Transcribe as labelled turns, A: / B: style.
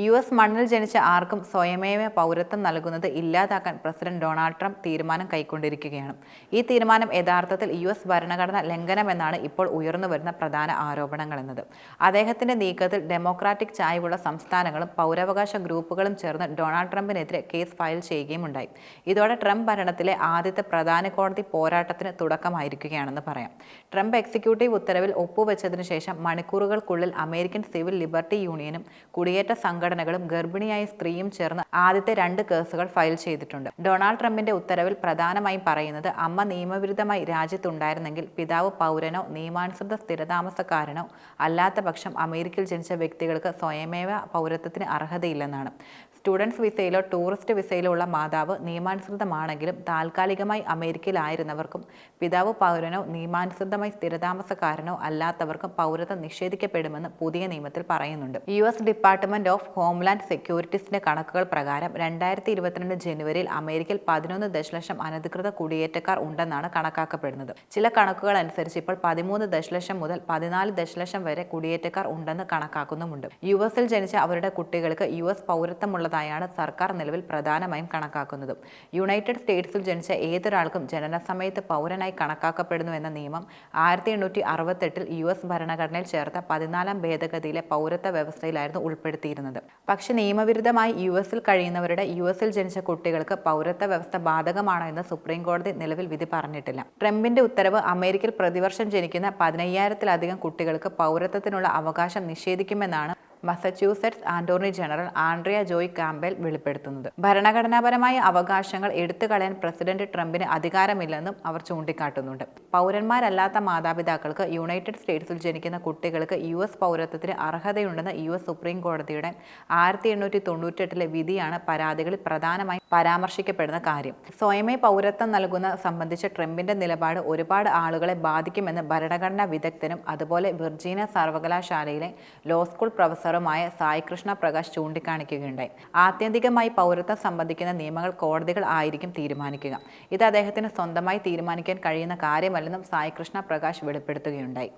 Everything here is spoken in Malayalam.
A: യു എസ് മണ്ണിൽ ജനിച്ച ആർക്കും സ്വയമേവ പൗരത്വം നൽകുന്നത് ഇല്ലാതാക്കാൻ പ്രസിഡന്റ് ഡൊണാൾഡ് ട്രംപ് തീരുമാനം കൈക്കൊണ്ടിരിക്കുകയാണ്. ഈ തീരുമാനം യഥാർത്ഥത്തിൽ യു എസ് ഭരണഘടന ലംഘനമെന്നാണ് ഇപ്പോൾ ഉയർന്നു വരുന്ന പ്രധാന ആരോപണങ്ങൾ എന്നത്. അദ്ദേഹത്തിന്റെ നീക്കത്തിൽ ഡെമോക്രാറ്റിക് ചായ്വുള്ള സംസ്ഥാനങ്ങളും പൗരാവകാശ ഗ്രൂപ്പുകളും ചേർന്ന് ഡൊണാൾഡ് ട്രംപിനെതിരെ കേസ് ഫയൽ ചെയ്യുകയും ഉണ്ടായി ഇതോടെ ട്രംപ് ഭരണത്തിലെ ആദ്യത്തെ പ്രധാന കോടതി പോരാട്ടത്തിന് തുടക്കമായിരിക്കുകയാണെന്ന് പറയാം. ട്രംപ് എക്സിക്യൂട്ടീവ് ഉത്തരവിൽ ഒപ്പുവെച്ചതിനു ശേഷം മണിക്കൂറുകൾക്കുള്ളിൽ അമേരിക്കൻ സിവിൽ ലിബർട്ടി യൂണിയനും കുടിയേറ്റ സംഘടനകളും ഗർഭിണിയായ സ്ത്രീയും ചേർന്ന് ആദ്യത്തെ രണ്ട് കേസുകൾ ഫയൽ ചെയ്തിട്ടുണ്ട്. ഡൊണാൾഡ് ട്രംപിന്റെ ഉത്തരവിൽ പ്രധാനമായും പറയുന്നത് അമ്മ നിയമവിരുദ്ധമായി രാജ്യത്തുണ്ടായിരുന്നെങ്കിൽ പിതാവ് പൗരനോ നിയമാനുസൃത സ്ഥിരതാമസക്കാരനോ അല്ലാത്ത പക്ഷം അമേരിക്കയിൽ ജനിച്ച വ്യക്തികൾക്ക് സ്വയമേവ പൗരത്വത്തിന് അർഹതയില്ലെന്നാണ്. സ്റ്റുഡൻസ് വിസയിലോ ടൂറിസ്റ്റ് വിസയിലോ ഉള്ള മാതാവ് നിയമാനുസൃതമാണെങ്കിലും താൽക്കാലികമായി അമേരിക്കയിലായിരുന്നവർക്കും പിതാവ് പൗരനോ നിയമാനുസൃതമായി സ്ഥിരതാമസക്കാരനോ അല്ലാത്തവർക്കും പൗരത്വം നിഷേധിക്കപ്പെടുമെന്ന് പുതിയ നിയമത്തിൽ പറയുന്നുണ്ട്. U S department of homeland സെക്യൂരിറ്റീസിന്റെ കണക്കുകൾ പ്രകാരം രണ്ടായിരത്തി ഇരുപത്തിരണ്ട് ജനുവരിയിൽ അമേരിക്കയിൽ പതിനൊന്ന് ദശലക്ഷം അനധികൃത കുടിയേറ്റക്കാർ ഉണ്ടെന്നാണ് കണക്കാക്കപ്പെടുന്നത്. ചില കണക്കുകൾ അനുസരിച്ച് ഇപ്പോൾ പതിമൂന്ന് ദശലക്ഷം മുതൽ പതിനാല് ദശലക്ഷം വരെ കുടിയേറ്റക്കാർ ഉണ്ടെന്ന് കണക്കാക്കുന്നുമുണ്ട്. യു എസിൽ ജനിച്ച അവരുടെ കുട്ടികൾക്ക് യു എസ് പൗരത്വമുള്ളതായാണ് സർക്കാർ നിലവിൽ പ്രധാനമായും കണക്കാക്കുന്നത്. യുണൈറ്റഡ് സ്റ്റേറ്റ്സിൽ ജനിച്ച ഏതൊരാൾക്കും ജനനസമയത്ത് പൗരനായി കണക്കാക്കപ്പെടുന്നു എന്ന നിയമം ആയിരത്തി എണ്ണൂറ്റി അറുപത്തെട്ടിൽ യു എസ് ഭരണഘടനയിൽ ചേർത്ത പതിനാലാം ഭേദഗതിയിലെ പൗരത്വ വ്യവസ്ഥയിലായിരുന്നു ഉൾപ്പെടുത്തിയിരുന്നത്. പക്ഷേ നിയമവിരുദ്ധമായി യു എസിൽ കഴിയുന്നവരുടെ യു എസിൽ ജനിച്ച കുട്ടികൾക്ക് പൗരത്വ വ്യവസ്ഥ ബാധകമാണോ എന്ന് സുപ്രീം കോടതി നിലവിൽ വിധി പറഞ്ഞിട്ടില്ല. ട്രംപിന്റെ ഉത്തരവ് അമേരിക്കയിൽ പ്രതിവർഷം ജനിക്കുന്ന പതിനയ്യായിരത്തിലധികം കുട്ടികൾക്ക് പൗരത്വത്തിനുള്ള അവകാശം നിഷേധിക്കുമെന്നാണ് Massachusetts attorney general Andrea Joy Campbell വെളിപ്പെടുത്തുന്നത്. ഭരണഘടനാപരമായ അവകാശങ്ങൾ എടുത്തു കളയാൻ പ്രസിഡന്റ് ട്രംപിന് അധികാരമില്ലെന്നും അവർ ചൂണ്ടിക്കാട്ടുന്നുണ്ട്. പൗരന്മാരല്ലാത്ത മാതാപിതാക്കൾക്ക് യുണൈറ്റഡ് സ്റ്റേറ്റ്സിൽ ജനിക്കുന്ന കുട്ടികൾക്ക് യു എസ് പൗരത്വത്തിന് അർഹതയുണ്ടെന്ന് യു എസ് സുപ്രീം കോടതിയുടെ ആയിരത്തി എണ്ണൂറ്റി തൊണ്ണൂറ്റെട്ടിലെ വിധിയാണ് പരാതികളിൽ പ്രധാനമായി പരാമർശിക്കപ്പെടുന്ന കാര്യം. സ്വയമേ പൗരത്വം നൽകുന്ന സംബന്ധിച്ച ട്രംപിന്റെ നിലപാട് ഒരുപാട് ആളുകളെ ബാധിക്കുമെന്ന് ഭരണഘടനാ വിദഗ്ധനും അതുപോലെ വിർജീനിയ സർവകലാശാലയിലെ ലോ സ്കൂൾ പ്രൊഫസറുമായ സായി കൃഷ്ണ പ്രകാശ് ചൂണ്ടിക്കാണിക്കുകയുണ്ടായി. ആത്യന്തികമായി പൗരത്വം സംബന്ധിക്കുന്ന നിയമങ്ങൾ കോടതികൾ ആയിരിക്കും തീരുമാനിക്കുക. ഇത് അദ്ദേഹത്തിന് സ്വന്തമായി തീരുമാനിക്കാൻ കഴിയുന്ന കാര്യമല്ലെന്നും സായി കൃഷ്ണ പ്രകാശ് വെളിപ്പെടുത്തുകയുണ്ടായി.